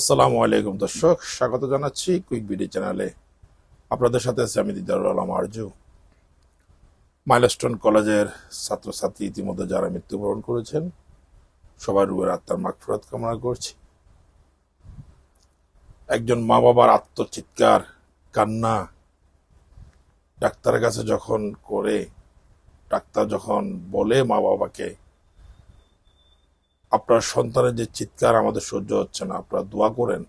আসসালামু আলাইকুম দর্শক, স্বাগত জানাচ্ছি কুইক বিডি চ্যানেলে আপনাদের সাথে আছি আমি দিদারুল আলম আরজু। মাইলস্টোন কলেজের ছাত্রছাত্রী ইতিমধ্যে যারা মৃত্যুবরণ করেছেন, সবার রুয়ের আত্মার মাগফিরাত কামনা করছি। একজন মা বাবার আত্মচিৎকার, কান্না, ডাক্তারের কাছে যখন করে, ডাক্তার যখন বলে মা বাবাকে আপনার সন্তানের যে চিৎকার, আমাদের সহ্য হচ্ছে না। আপনারা দোয়া করেন,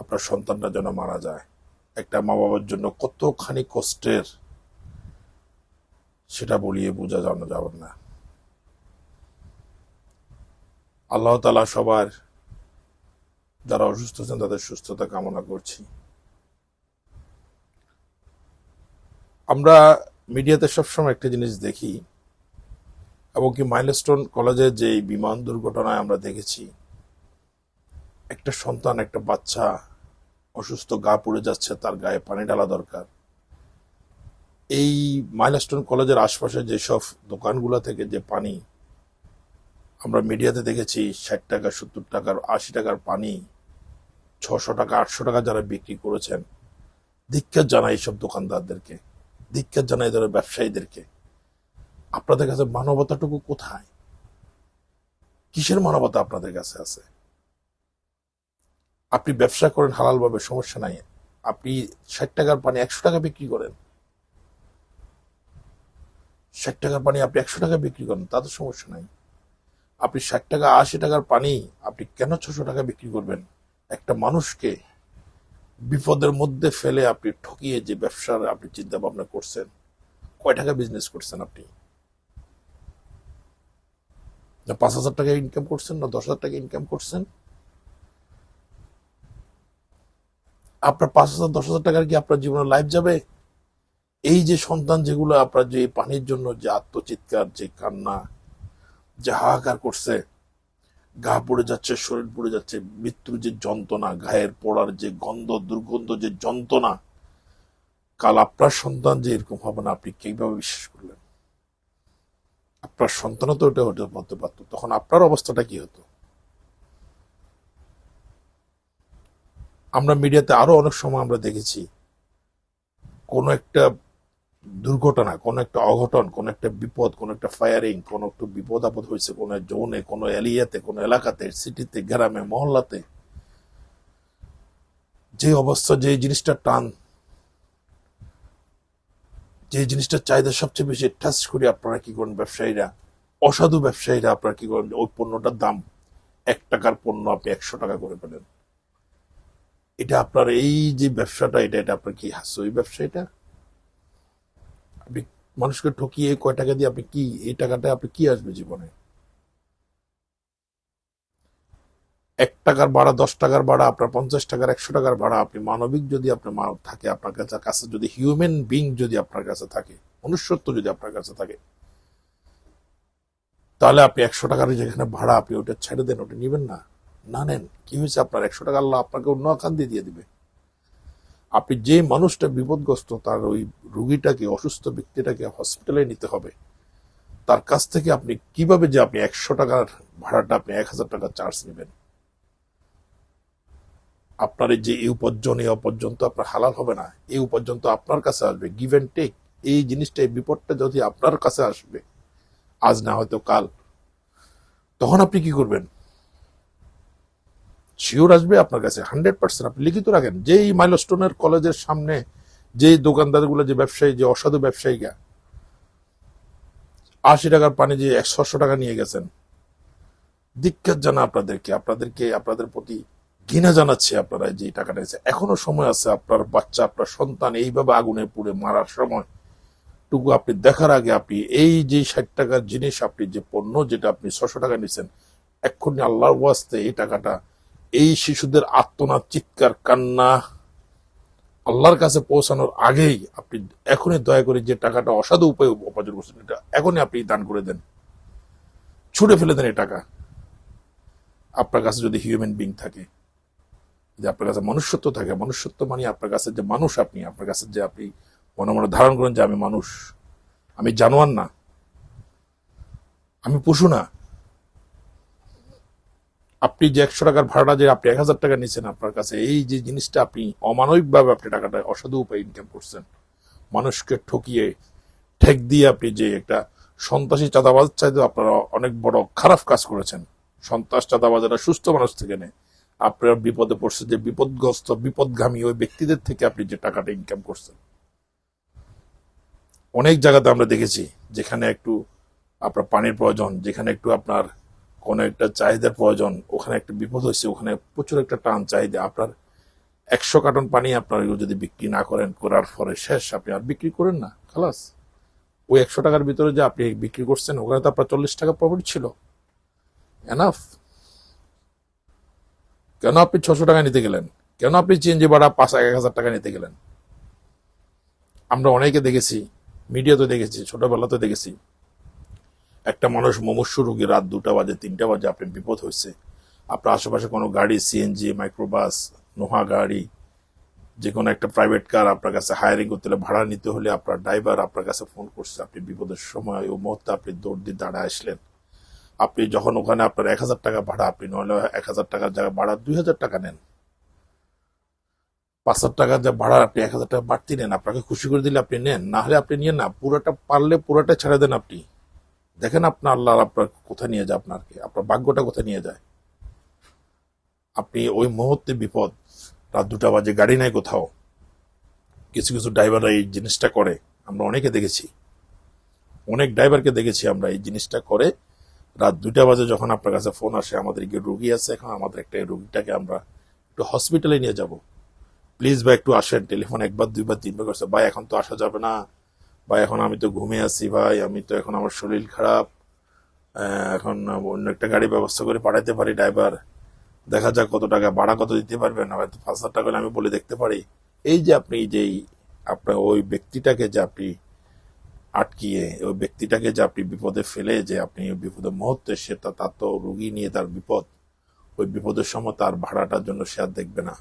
আপনার সন্তানটা যেন মারা যায়। একটা মা বাবার জন্য কতখানি কষ্টের, সেটা বলিয়ে বোঝা জানা যাবে না। আল্লাহ তালা সবার, যারা অসুস্থ আছেন, তাদের সুস্থতা কামনা করছি। আমরা মিডিয়াতে সবসময় একটা জিনিস দেখি এমনকি মাইলস্টোন কলেজের যে বিমান দুর্ঘটনায় আমরা দেখেছি, একটা সন্তান, একটা বাচ্চা অসুস্থ, গা পড়ে যাচ্ছে, তার গায়ে পানি ঢালা দরকার। এই মাইলস্টোন কলেজের আশপাশে যেসব দোকানগুলো থেকে যে পানি আমরা মিডিয়াতে দেখেছি, ষাট টাকা, সত্তর টাকার আশি টাকার পানি, ছশো টাকা, আটশো টাকা যারা বিক্রি করেছেন ধিক্ষার জানাই এইসব দোকানদারদেরকে ধিক্ষার জানাই ধরে ব্যবসায়ীদেরকে। আপনাদের কাছে মানবতাটুকু কোথায়? কিসের মানবতা আপনাদের কাছে আছে? আপনি ব্যবসা করেন হালালভাবে, সমস্যা নাই। আপনি ষাট টাকার পানি একশো টাকা বিক্রি করেন। ষাট টাকার পানি আপনি একশো টাকা বিক্রি করেন, তাতে সমস্যা নাই। আপনি ষাট টাকা, আশি টাকার পানি আপনি কেন ছশো টাকা বিক্রি করবেন? একটা মানুষকে বিপদের মধ্যে ফেলে আপনি ঠকিয়ে যে ব্যবসার আপনি চিন্তা ভাবনা করছেন, কয় টাকা বিজনেস করছেন আপনি? না পাঁচ হাজার টাকা ইনকাম করছেন, না দশ হাজার টাকা ইনকাম করছেন? আপনার পাঁচ হাজার, দশ হাজার টাকার কি আপনার জীবনে লাইফ যাবে? এই যে সন্তান যেগুলো আপনার যে পানির জন্য যে আত্মচিৎকার, যে কান্না, যে হাহাকার করছে, গা পড়ে যাচ্ছে, শরীর পড়ে যাচ্ছে, মৃত্যুর যে যন্ত্রণা, গায়ের পড়ার যে গন্ধ, দুর্গন্ধ যে যন্ত্রণা, কাল আপনার সন্তান যে এরকম হবে না, আপনি কীভাবে বিশ্বাস করলেন? আপনার সন্তানও তো ওটা হতে হতে পারতো। তখন আপনার অবস্থাটা কি হতো? আমরা মিডিয়াতে আরও অনেক সময় আমরা দেখেছি, কোনো একটা দুর্ঘটনা, কোনো একটা অঘটন, কোনো একটা বিপদ, কোনো একটা ফায়ারিং কোনো একটা বিপদ আপদ হয়েছে কোনো জোনে, কোনো এলিয়াতে, কোনো এলাকাতে সিটিতে গ্রামে, মহল্লাতে। যে অবস্থা, যে জিনিসটা টান যে জিনিসটার চাহিদা সবচেয়ে বেশি টাচ করে আপনারা কি করেন ব্যবসায়ীরা? অসাধু ব্যবসায়ীরা আপনারা কি করেন? ওই পণ্যটার দাম এক টাকার পণ্য আপনি একশো টাকা করে ফেলেন এটা আপনার এই যে ব্যবসাটা, এটা এটা আপনার কি হাস্য? ওই ব্যবসায়ীটা? আপনি মানুষকে ঠকিয়ে কয় টাকা দিয়ে আপনি কি, এই টাকাটা আপনি কি আসবে জীবনে? এক টাকার ভাড়া, দশ টাকার ভাড়া, আপনার পঞ্চাশ টাকার, একশো টাকার ভাড়া, আপনি মানবিক যদি আপনার মানব থাকে আপনার কাছে কাছে যদি হিউম্যান বিং যদি আপনার কাছে থাকে, মনুষ্যত্ব যদি আপনার কাছে থাকে, তাহলে আপনি একশো টাকার যেখানে ভাড়া, আপনি ওটা ছেড়ে দেন, ওটা নেবেন না। না নেন। কি হয়েছে আপনার? একশো টাকা আল্লাহ আপনাকে অন্য আকান দিয়ে দিবে। আপনি যে মানুষটা বিপদগ্রস্ত, তার ওই রুগীটাকে, অসুস্থ ব্যক্তিটাকে হসপিটালে নিতে হবে, তার কাছ থেকে আপনি কীভাবে যে আপনি একশো টাকার ভাড়াটা, আপনি এক হাজার টাকা চার্জ নেবেন? আপনার এই যে এই উপার্জন এই উপার্জন তো আপনার হালাল হবে না। এই উপার্জন তো আপনার কাছে আসবে গিভ অ্যান্ড টেক এই জিনিসটা, এই বিপদটা যদি আপনার কাছে আসবে, আজ না হয়তো কাল, তখন আপনি কি করবেন? শিওর আসবে আপনার কাছে হান্ড্রেড পার্সেন্ট আপনি লিখিত রাখেন, যেই মাইলস্টোনের কলেজের সামনে যে দোকানদারগুলো, যে ব্যবসায়ী, যে অসাধু ব্যবসায়ীরা, আশি টাকার পানি যে একশো টাকা নিয়ে গেছেন ধিক্ষার জানা আপনাদেরকে আপনাদেরকে, আপনাদের প্রতি ঘৃণা জানাচ্ছে আপনারা যে টাকাটা এসে। এখনও সময় আছে আপনার বাচ্চা, আপনার সন্তান এইভাবে আগুনে পুড়ে মারার সময়। টুকু আপনি দেখার আগে আপনি এই যে ষাট টাকার জিনিস, আপনি যে পণ্য যেটা আপনি ছশো টাকা নিছেন, এক্ষুনি আল্লাহর ওয়াস্তে এই টাকাটা, এই শিশুদের আত্মনাদ, চিৎকার, কান্না আল্লাহর কাছে পৌঁছানোর আগেই আপনি এখনই দয়া করে যে টাকাটা অসাধু উপায় উপার্জন করছেন, এটা এখনই আপনি দান করে দেন। ছুটে ফেলে দেন এই টাকা। আপনার কাছে যদি হিউম্যান বিং থাকে যে আপনার কাছে মনুষ্যত্ব থাকে, মনুষ্যত্ব মানে আপনার কাছে যে মানুষ আপনি, আপনার কাছে যে আপনি মনে মনে ধারণ করেন যে আমি মানুষ। আমি জানোয়ার না। আমি পশু না। আপনি যে একশো টাকার ভাড়াটা যে আপনি এক হাজার টাকা নিয়েছেন আপনার কাছে, এই যে জিনিসটা আপনি অমানবিকভাবে আপনি টাকাটা অসাধু উপায়ে ইনকাম করছেন। মানুষকে ঠকিয়ে, ঠেক দিয়ে আপনি যে একটা সন্ত্রাসী চাঁদাবাজ চাইতে আপনারা অনেক বড় খারাপ কাজ করেছেন। সন্ত্রাস চাঁদাবাজেরা সুস্থ মানুষ থেকে নেয়। আপনার বিপদে পড়ছে যে বিপদগ্রস্ত, বিপদগামী ওই ব্যক্তিদের থেকে আপনি যে টাকাটা ইনকাম করছেন। অনেক জায়গাতে আমরা দেখেছি যেখানে একটু আপনার পানির প্রয়োজন, যেখানে একটু আপনার কোনো একটা চাহিদার প্রয়োজন, ওখানে একটা বিপদ হয়েছে, ওখানে প্রচুর একটা টান চাহিদা। আপনার একশো কার্টন পানি আপনার যদি বিক্রি না করেন, করার পরে শেষ, আপনি আর বিক্রি করেন না, খালাস। ওই একশো টাকার ভিতরে যে আপনি বিক্রি করছেন, ওখানে তো আপনার চল্লিশ টাকা প্রফিট ছিল। এনাফ কেন আপনি ছশো টাকা নিতে গেলেন? কেন আপনি চেঞ্জি ভাড়া পাঁচ এক হাজার টাকা নিতে গেলেন? আমরা অনেকে দেখেছি মিডিয়াতে দেখেছি ছোটবেলাতে দেখেছি। একটা মানুষ মুমূর্ষু রোগী রাত দুটা বাজে, তিনটা বাজে আপনার বিপদ হয়েছে। আপনার আশেপাশে কোনো গাড়ি সিএনজি মাইক্রোবাস নোহা গাড়ি যে কোনো একটা প্রাইভেট কার আপনার কাছে হায়ারিং করতে হলে, ভাড়া নিতে হলে আপনার ড্রাইভার আপনার কাছে ফোন করছে, আপনি বিপদের সময় ও মুহূর্তে আপনি দৌড় দিয়ে দাঁড়ায় আসলেন। আপনি যখন ওখানে আপনার এক হাজার টাকা ভাড়া, আপনি নইলে এক হাজার টাকার জায়গায় ভাড়া দুই হাজার টাকা নেন। পাঁচ হাজার টাকার যা ভাড়া আপনি এক হাজার টাকা বাড়তি নেন, আপনাকে খুশি করে দিলে আপনি নেন। না হলে আপনি নিয়ে না, পুরোটা পারলে পুরোটা ছেড়ে দেন আপনি। দেখেন আপনার আল্লাহ আপনার কোথায় নিয়ে যায় আপনাকে, আপনার ভাগ্যটা কোথায় নিয়ে যায়। আপনি ওই মুহূর্তে বিপদ, রাত দুটা বাজে, গাড়ি নাই কোথাও। কিছু কিছু ড্রাইভাররা এই জিনিসটা করে, আমরা অনেকে দেখেছি। অনেক ড্রাইভারকে দেখেছি আমরা এই জিনিসটা করে রাত দুটা বাজে যখন আপনার কাছে ফোন আসে, আমাদের কি রুগী আছে এখন, আমাদের একটা রুগীটাকে আমরা একটু হসপিটালে নিয়ে যাব। প্লিজ ভাই, একটু আসেন টেলিফোন একবার, দুইবার, তিনবার করছে। ভাই, এখন তো আসা যাবে না। ভাই, এখন আমি তো ঘুমিয়ে আছি ভাই, আমি তো এখন আমার শরীর খারাপ। এখন অন্য একটা গাড়ি ব্যবস্থা করে পাঠাইতে পারি ড্রাইভার দেখা যাক কত টাকা ভাড়া কত দিতে পারবেন হয়তো পাঁচ হাজার টাকা আমি বলে দেখতে পারি। এই যে আপনি যেই, আপনার ওই ব্যক্তিটাকে যে আপনি আটকিয়ে ওই ব্যক্তিটাকে যে আপনি বিপদে ফেলে যে আপনি ওই বিপদের মুহূর্তে সে তার তো রুগী নিয়ে তার বিপদ, ওই বিপদের সময় তার ভাড়াটার জন্য সে আর দেখবে না।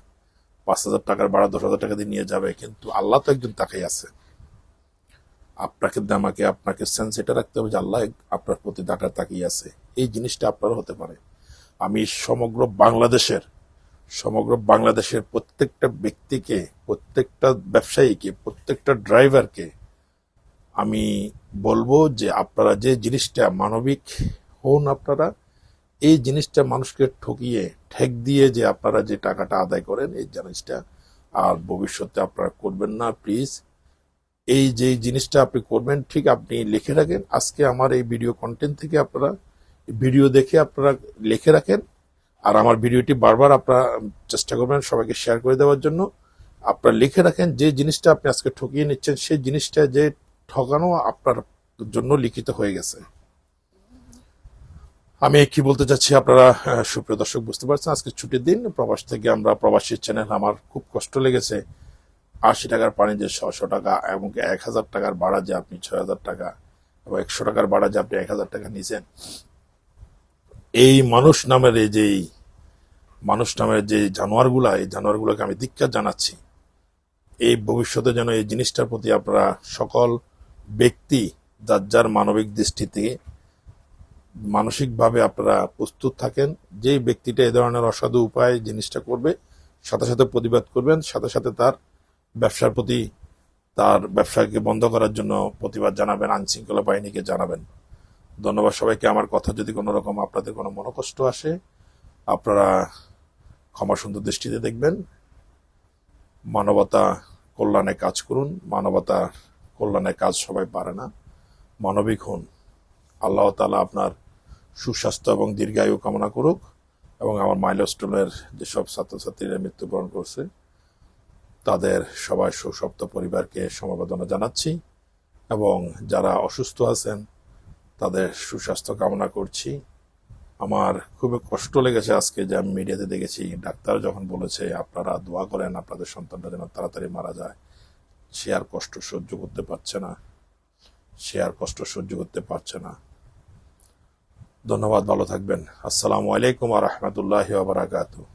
পাঁচ হাজার টাকার ভাড়া দশ হাজার টাকা দিয়ে নিয়ে যাবে, কিন্তু আল্লাহ তো একজন তাকাই আছে। আপনাকে আমাকে, আপনাকে সেন্স এটা রাখতে হবে যে আল্লাহ আপনার প্রতি টাকা তাকিয়ে আছে। এই জিনিসটা আপনারও হতে পারে। আমি সমগ্র বাংলাদেশের সমগ্র বাংলাদেশের প্রত্যেকটা ব্যক্তিকে, প্রত্যেকটা ব্যবসায়ীকে, প্রত্যেকটা ড্রাইভারকে আমি বলব যে আপনারা যে জিনিসটা মানবিক হন আপনারা, এই জিনিসটা মানুষকে ঠকিয়ে, ঠেক দিয়ে যে আপনারা যে টাকাটা আদায় করেন, এই জিনিসটা আর ভবিষ্যতে আপনারা করবেন না প্লিজ এই যে জিনিসটা আপনি করবেন, ঠিক আপনি লিখে রাখেন। আজকে আমার এই ভিডিও কন্টেন্ট থেকে আপনারা ভিডিও দেখে আপনারা লিখে রাখেন। আর আমার ভিডিওটি বারবার আপনারা চেষ্টা করবেন সবাইকে শেয়ার করে দেওয়ার জন্য। আপনারা লিখে রাখেন যে জিনিসটা আপনি আজকে ঠকিয়ে নিচ্ছেন, সেই জিনিসটা যে ঠকানো আপনার জন্য লিখিত হয়ে গেছে। আমি কি বলতে চাচ্ছি আপনারা সুপ্রিয় দর্শক, বুঝতে পারছেন, আজকে ছুটির দিন, প্রবাস থেকে আমরা প্রবাসী চ্যানেল, আমার খুব কষ্ট লেগেছে। আশি টাকার পানি যে ছশো টাকা এবং এক হাজার টাকার ভাড়া যে আপনি ছয় হাজার টাকা এবং একশো টাকার ভাড়া যে আপনি এক হাজার টাকা নিছেন এই মানুষ নামের এই যে মানুষ নামের যে জানোয়ারগুলা, এই জানোয়ারগুলোকে আমি ধিক্কার জানাচ্ছি। এই ভবিষ্যতে যেন এই জিনিসটার প্রতি আপনারা সকল ব্যক্তি যার যার মানবিক দৃষ্টিতে মানসিকভাবে আপনারা প্রস্তুত থাকেন। যেই ব্যক্তিটা এ ধরনের অসাধু উপায় জিনিসটা করবে, সাথে সাথে প্রতিবাদ করবেন, সাথে সাথে তার ব্যবসার প্রতি তার ব্যবসাকে বন্ধ করার জন্য প্রতিবাদ জানাবেন আইন শৃঙ্খলা বাহিনীকে জানাবেন। ধন্যবাদ সবাইকে। আমার কথা যদি কোনো রকম আপনাদের কোনো মনোকষ্ট আসে, আপনারা ক্ষমা সুন্দর দৃষ্টিতে দেখবেন। মানবতা কল্যাণে কাজ করুন, মানবতা কল্যাণে কাজ সবাই পারে না। মানবিক হন। আল্লাহ তালা আপনার সুস্বাস্থ্য এবং দীর্ঘায়ু কামনা করুক এবং আমার মাইলস্টোনের যেসব ছাত্রছাত্রীরা মৃত্যুবরণ করছে, তাদের সবাই সুসপ্ত পরিবারকে সমবেদনা জানাচ্ছি এবং যারা অসুস্থ আছেন, তাদের সুস্বাস্থ্য কামনা করছি। আমার খুবই কষ্ট লেগেছে আজকে যে আমি মিডিয়াতে দেখেছি, ডাক্তার যখন বলেছে আপনারা দোয়া করেন, আপনাদের সন্তানটা যেন তাড়াতাড়ি মারা যায়। সে আর কষ্ট সহ্য করতে পারছে না। সে আর কষ্ট সহ্য করতে পারছে না। ধন্যবাদ, ভালো থাকবেন। আসসালামু আলাইকুম আ রহমতুল্লাহ